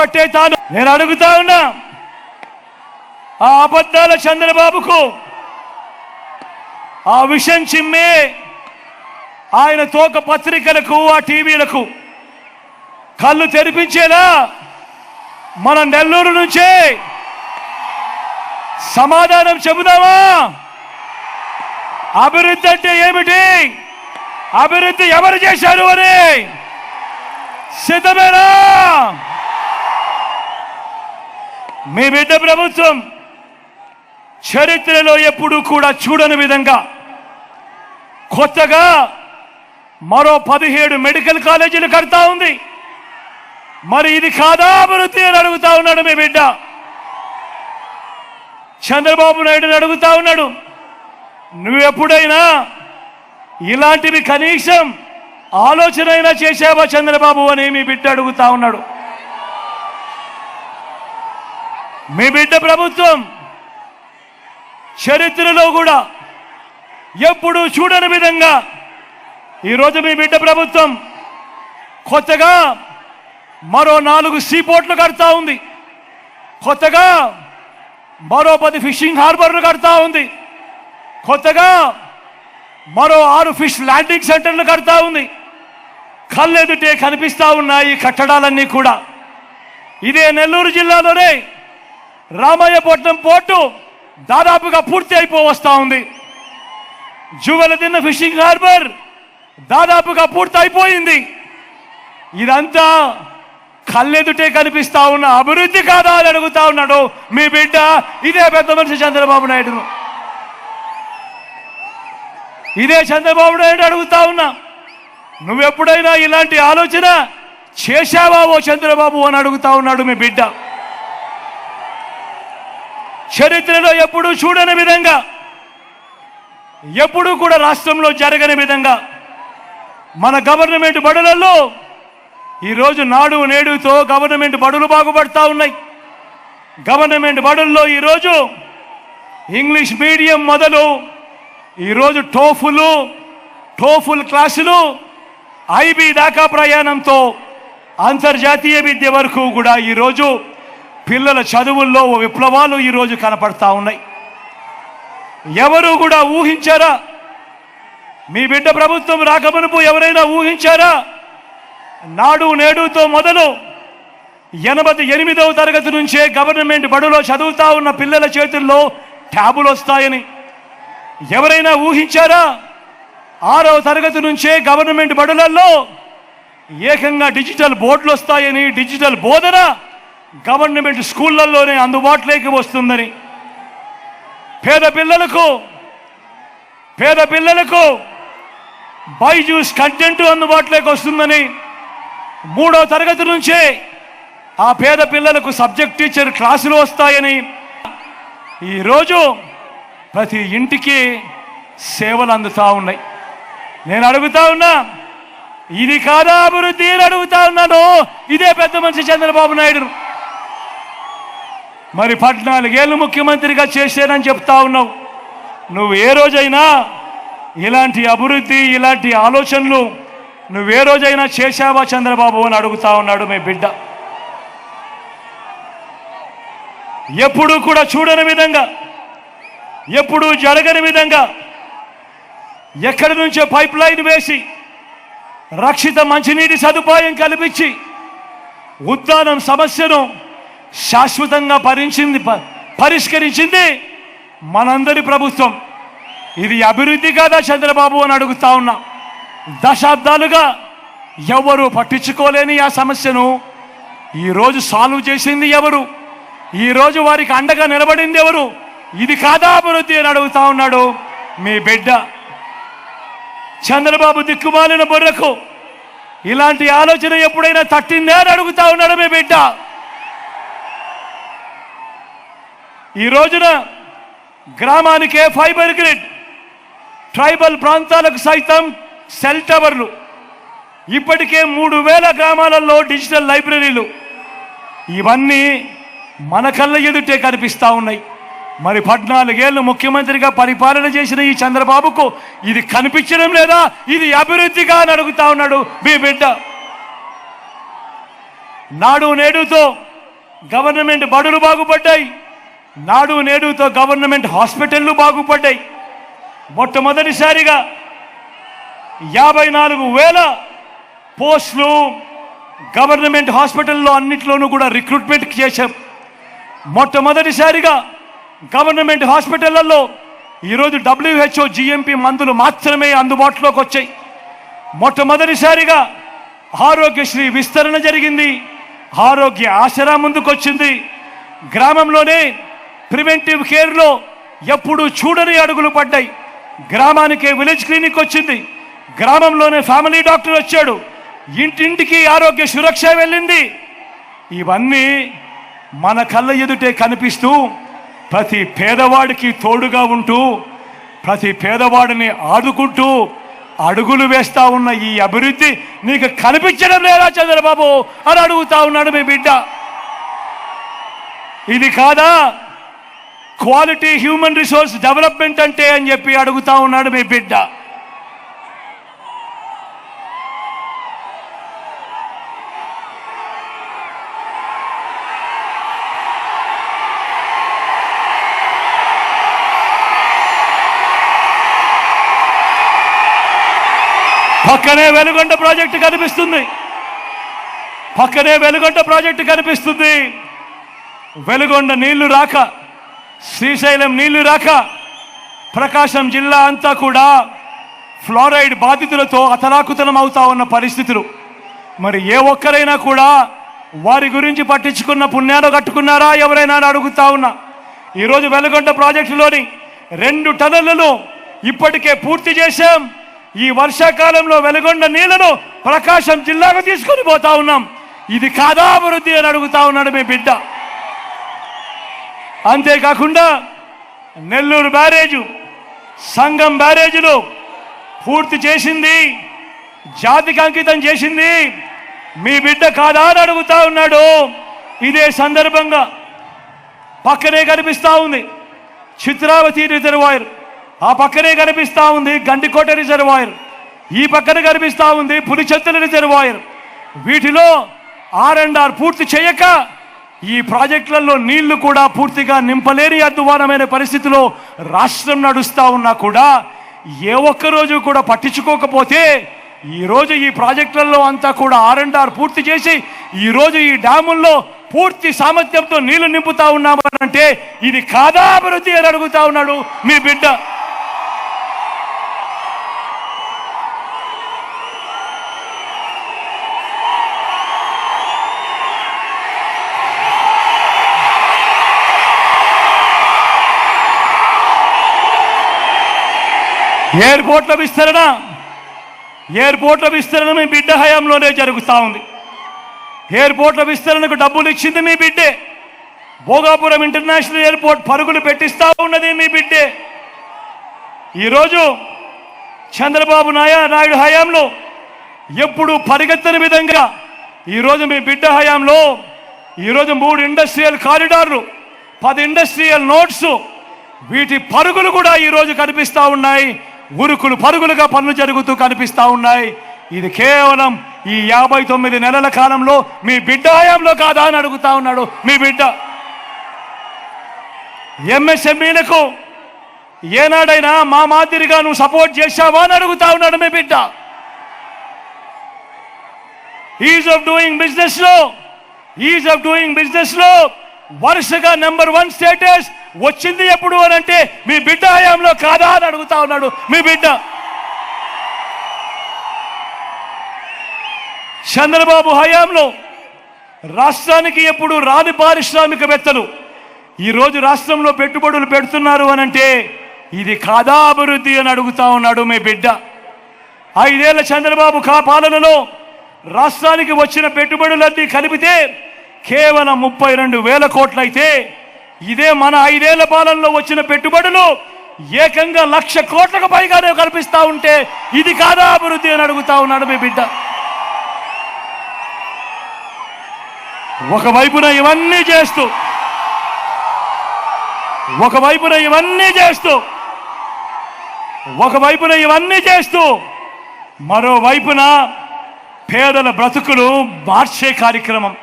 పట్టే తాను. నేను అడుగుతా ఉన్నా ఆ అబద్ధాల చంద్రబాబుకు ఆ విషం చిమ్మే ఆయన తోక పత్రికలకు ఆ టీవీలకు కళ్ళు తెరిపించేలా మన నెల్లూరు నుంచే సమాధానం చెబుదామా? అభివృద్ధి అంటే ఏమిటి? అభివృద్ధి ఎవరు చేశారు అని? సిద్ధమేనా? మీ బిడ్డ ప్రభుత్వం చరిత్రలో ఎప్పుడూ కూడా చూడని విధంగా కొత్తగా మరో పదిహేడు మెడికల్ కాలేజీలు కడతా ఉంది. మరి ఇది కాదా అభివృద్ధి అని అడుగుతా ఉన్నాడు మీ బిడ్డ. చంద్రబాబు నాయుడుని అడుగుతా ఉన్నాడు. నువ్వు ఎప్పుడైనా ఇలాంటివి కనీసం ఆలోచన అయినా చేశావా చంద్రబాబు అని మీ బిడ్డ అడుగుతా ఉన్నాడు. మీ బిడ్డ ప్రభుత్వం చరిత్రలో కూడా ఎప్పుడూ చూడని విధంగా ఈరోజు మీ బిడ్డ ప్రభుత్వం కొత్తగా మరో నాలుగు సీపోర్ట్లు కడతా ఉంది. కొత్తగా మరో పది ఫిషింగ్ హార్బర్లు కడతా ఉంది. కొత్తగా మరో ఆరు ఫిష్ ల్యాండింగ్ సెంటర్లు కడతా ఉంది. కళ్ళెదుటే కనిపిస్తూ ఉన్నాయి ఈ కట్టడాలన్నీ కూడా. ఇదే నెల్లూరు జిల్లాలోనే రామయ్యపట్నం పోర్టు దాదాపుగా పూర్తి అయిపో వస్తా ఉంది. జువెలదిన్న ఫిషింగ్ హార్బర్ దాదాపుగా పూర్తి అయిపోయింది. ఇదంతా కళ్ళెదుటే కనిపిస్తా ఉన్న అభివృద్ధి కాదా అని అడుగుతా ఉన్నాడు. మీ బిడ్డ ఇదే పెద్ద మనిషి చంద్రబాబు నాయుడును ఇదే చంద్రబాబు నాయుడు అడుగుతా ఉన్నా. నువ్వెప్పుడైనా ఇలాంటి ఆలోచన చేశావా ఓ చంద్రబాబు అని అడుగుతా ఉన్నాడు మీ బిడ్డ. చరిత్రలో ఎప్పుడూ చూడని విధంగా ఎప్పుడూ కూడా రాష్ట్రంలో జరగని విధంగా మన గవర్నమెంట్ బడులలో ఈరోజు నాడు నేడుతో గవర్నమెంట్ బడులు బాగుపడతా ఉన్నాయి. గవర్నమెంట్ బడుల్లో ఈరోజు ఇంగ్లీష్ మీడియం మొదలు ఈరోజు టోఫులు టోఫుల్ క్లాసులు ఐబీ దాకా ప్రయాణంతో అంతర్జాతీయ విద్య వరకు కూడా ఈరోజు పిల్లల చదువుల్లో ఓ విప్లవాలు ఈరోజు కనపడతా ఉన్నాయి. ఎవరు కూడా ఊహించారా? మీ బిడ్డ ప్రభుత్వం రాకమునుపు ఎవరైనా ఊహించారా? నాడు నేడుతో మొదలు ఎనభై ఎనిమిదవ తరగతి నుంచే గవర్నమెంట్ బడులో చదువుతా ఉన్న పిల్లల చేతుల్లో ట్యాబులు వస్తాయని ఎవరైనా ఊహించారా? ఆరవ తరగతి నుంచే గవర్నమెంట్ బడులలో ఏకంగా డిజిటల్ బోర్డులు వస్తాయని డిజిటల్ బోధన గవర్నమెంట్ స్కూళ్ళల్లోనే అందుబాటులోకి వస్తుందని. పేద పిల్లలకు పేద పిల్లలకు బైజూస్ కంటెంట్ అందుబాటులోకి వస్తుందని మూడో తరగతి నుంచే ఆ పేద పిల్లలకు సబ్జెక్ట్ టీచర్ క్లాసులు వస్తాయని ఈరోజు ప్రతి ఇంటికి సేవలు అందుతా ఉన్నాయి. నేను అడుగుతా ఉన్నా ఇది కాదా అభివృద్ధి అడుగుతా ఉన్నాను. ఇదే పెద్ద మనిషి చంద్రబాబు నాయుడు. మరి పద్నాలుగేళ్ళు ముఖ్యమంత్రిగా చేశానని చెప్తా ఉన్నావు. నువ్వు ఏ రోజైనా ఇలాంటి అభివృద్ధి ఇలాంటి ఆలోచనలు నువ్వు ఏ రోజైనా చేశావా చంద్రబాబు అని అడుగుతా ఉన్నాడు మీ బిడ్డ. ఎప్పుడూ కూడా చూడని విధంగా ఎప్పుడూ జరగని విధంగా ఎక్కడి నుంచో పైప్ లైన్ వేసి రక్షిత మంచినీటి సదుపాయం కల్పించి ఉద్దానం సమస్యను శాశ్వతంగా భరించింది ప- పరిష్కరించింది మనందరి ప్రభుత్వం. ఇది అభివృద్ధి కాదా చంద్రబాబు అని అడుగుతా ఉన్నా. దశాబ్దాలుగా ఎవరు పట్టించుకోలేని ఆ సమస్యను ఈరోజు సాల్వ్ చేసింది ఎవరు? ఈరోజు వారికి అండగా నిలబడింది ఎవరు? ఇది కాదా అభివృద్ధి అని అడుగుతా ఉన్నాడు మీ బిడ్డ. చంద్రబాబు దిక్కుమాలిన బుర్రకు ఇలాంటి ఆలోచన ఎప్పుడైనా తట్టిందే అని అడుగుతా ఉన్నాడు మీ బిడ్డ. ఈ రోజున గ్రామానికే ఫైబర్ గ్రిడ్ ట్రైబల్ ప్రాంతాలకు సైతం సెల్ టవర్లు ఇప్పటికే మూడు వేల గ్రామాలలో డిజిటల్ లైబ్రరీలు. ఇవన్నీ మన కళ్ళ ఎదుటే కనిపిస్తా ఉన్నాయి. మరి పద్నాలుగేళ్ళు ముఖ్యమంత్రిగా పరిపాలన చేసిన ఈ చంద్రబాబుకు ఇది కనిపించడం లేదా? ఇది అభివృద్ధిగా అని అడుగుతా ఉన్నాడు మీ బిడ్డ. నాడు నేడుతో గవర్నమెంట్ బడులు బాగుపడ్డాయి. నాడు నేడుతో గవర్నమెంట్ హాస్పిటళ్ళు బాగుపడ్డాయి. మొట్టమొదటిసారిగా యాభై నాలుగు వేల పోస్టులు గవర్నమెంట్ హాస్పిటల్లో అన్నిట్లోనూ కూడా రిక్రూట్మెంట్ చేశాం. మొట్టమొదటిసారిగా గవర్నమెంట్ హాస్పిటళ్ళలో ఈరోజు డబ్ల్యూహెచ్ఓ జిఎంపి మందులు మాత్రమే అందుబాటులోకి వచ్చాయి. మొట్టమొదటిసారిగా ఆరోగ్యశ్రీ విస్తరణ జరిగింది. ఆరోగ్య ఆసరా ముందుకొచ్చింది. గ్రామంలోనే ప్రివెంటివ్ కేర్లో ఎప్పుడు చూడని అడుగులు పడ్డాయి. గ్రామానికే విలేజ్ క్లినిక్ వచ్చింది. గ్రామంలోనే ఫ్యామిలీ డాక్టర్ వచ్చాడు. ఇంటింటికి ఆరోగ్య సురక్ష వెళ్ళింది. ఇవన్నీ మన కళ్ళ ఎదుటే కనిపిస్తూ ప్రతి పేదవాడికి తోడుగా ఉంటూ ప్రతి పేదవాడిని ఆదుకుంటూ అడుగులు వేస్తా ఉన్న ఈ అభివృద్ధి నీకు కనిపించడం లేదా చంద్రబాబు? అని అడుగుతా ఉన్నాడు మీ బిడ్డ. ఇది కాదా? క్వాలిటీ హ్యూమన్ రిసోర్స్ డెవలప్మెంట్ అంటే అని చెప్పి అడుగుతా ఉన్నాడు మీ బిడ్డ. పక్కనే వెలుగొండ ప్రాజెక్టు కనిపిస్తుంది. పక్కనే వెలుగొండ ప్రాజెక్టు కనిపిస్తుంది. వెలుగొండ నీళ్ళు రాక శ్రీశైలం నీళ్ళు రాక ప్రకాశం జిల్లా అంతా కూడా ఫ్లోరైడ్ బాధితులతో అతలాకుతలం అవుతా ఉన్న పరిస్థితులు. మరి ఏ ఒక్కరైనా కూడా వారి గురించి పట్టించుకున్న పుణ్యాలు కట్టుకున్నారా? ఎవరైనా అడుగుతా ఉన్నా. ఈరోజు వెలుగొండ ప్రాజెక్టులోని రెండు టన్నులను ఇప్పటికే పూర్తి చేశాం. ఈ వర్షాకాలంలో వెలుగొండ నీళ్ళను ప్రకాశం జిల్లాకు తీసుకొని పోతా ఉన్నాం. ఇది కాదా అభివృద్ధి అని అడుగుతా ఉన్నాడు మీ బిడ్డ. అంతేకాకుండా నెల్లూరు బ్యారేజు సంఘం బ్యారేజులు పూర్తి చేసింది జాతికి అంకితం చేసింది మీ బిడ్డ కాదా అని అడుగుతా ఉన్నాడు. ఇదే సందర్భంగా పక్కనే కనిపిస్తూ ఉంది చిత్రావతి రిజర్వాయర్. ఆ పక్కనే కనిపిస్తూ ఉంది గండికోట రిజర్వాయర్. ఈ పక్కన కనిపిస్తూ ఉంది పులిచెత్తల రిజర్వాయర్. వీటిలో ఆర్ అండ్ ఆర్ పూర్తి చేయక ఈ ప్రాజెక్టులలో నీళ్ళు కూడా పూర్తిగా నింపలేని అద్వానమైన పరిస్థితిలో రాష్ట్రం నడుస్తూ ఉన్నా కూడా ఏ ఒక్క రోజు కూడా పట్టించుకోకపోతే ఈరోజు ఈ ప్రాజెక్టులలో అంతా కూడా ఆర్ అండ్ ఆర్ పూర్తి చేసి ఈరోజు ఈ డ్యాముల్లో పూర్తి సామర్థ్యంతో నీళ్ళు నింపుతా ఉన్నామంటే ఇది కాదా అభివృద్ధి అని అడుగుతా ఉన్నాడు మీ బిడ్డ. ఎయిర్పోర్ట్ల విస్తరణ ఎయిర్పోర్ట్ల విస్తరణ మీ బిడ్డ హయాంలోనే జరుగుతూ ఉంది. ఎయిర్పోర్ట్ల విస్తరణకు డబ్బులు ఇచ్చింది మీ బిడ్డే. భోగాపురం ఇంటర్నేషనల్ ఎయిర్పోర్ట్ పరుగులు పెట్టిస్తూ ఉన్నది మీ బిడ్డే. ఈరోజు చంద్రబాబు నాయ నాయుడు హయాంలో ఎప్పుడు పరిగెత్తని విధంగా ఈరోజు మీ బిడ్డ హయాంలో ఈరోజు మూడు ఇండస్ట్రియల్ కారిడార్లు పది ఇండస్ట్రియల్ నోట్స్ వీటి పరుగులు కూడా ఈరోజు కనిపిస్తూ ఉన్నాయి. ఉరుకులు పరుగులుగా పనులు జరుగుతూ కనిపిస్తూ ఉన్నాయి. ఇది కేవలం ఈ యాభై తొమ్మిది నెలల కాలంలో మీ బిడ్డ హయాంలో కాదా అని అడుగుతా ఉన్నాడు. మీ బిడ్డ. ఎంఎస్ఎంఈలకు ఏనాడైనా మా మాదిరిగా నువ్వు సపోర్ట్ చేశావా అని అడుగుతా ఉన్నాడు మీ బిడ్డ. ఈజ్ ఆఫ్ డూయింగ్ బిజినెస్లో ఈజ్ ఆఫ్ డూయింగ్ బిజినెస్లో వరుసగా నెంబర్ వన్ స్టేటస్ వచ్చింది ఎప్పుడు అని అంటే మీ బిడ్డ హయాంలో కాదా? అని అడుగుతా ఉన్నాడు. మీ బిడ్డ. చంద్రబాబు హయాంలో రాష్ట్రానికి ఎప్పుడు రాని పారిశ్రామికవేత్తలు ఈరోజు రాష్ట్రంలో పెట్టుబడులు పెడుతున్నారు అని అంటే ఇది కాదా అభివృద్ధి? అని అడుగుతా ఉన్నాడు మీ బిడ్డ. ఐదేళ్ళ చంద్రబాబు కా పాలనలో రాష్ట్రానికి వచ్చిన పెట్టుబడులన్నీ కలిపితే కేవలం ముప్పై రెండు వేల కోట్లయితే ఇదే మన ఐదేళ్ళ పాలనలో వచ్చిన పెట్టుబడులు ఏకంగా లక్ష కోట్లకు పైగానే కల్పిస్తా ఉంటే ఇది కాదా అభివృద్ధి అని అడుగుతా ఉన్నాడు మీ బిడ్డ. ఒకవైపున ఇవన్నీ చేస్తూ ఒకవైపున ఇవన్నీ చేస్తూ ఒకవైపున ఇవన్నీ చేస్తూ మరోవైపున పేదల బ్రతుకులు మార్చే కార్యక్రమం.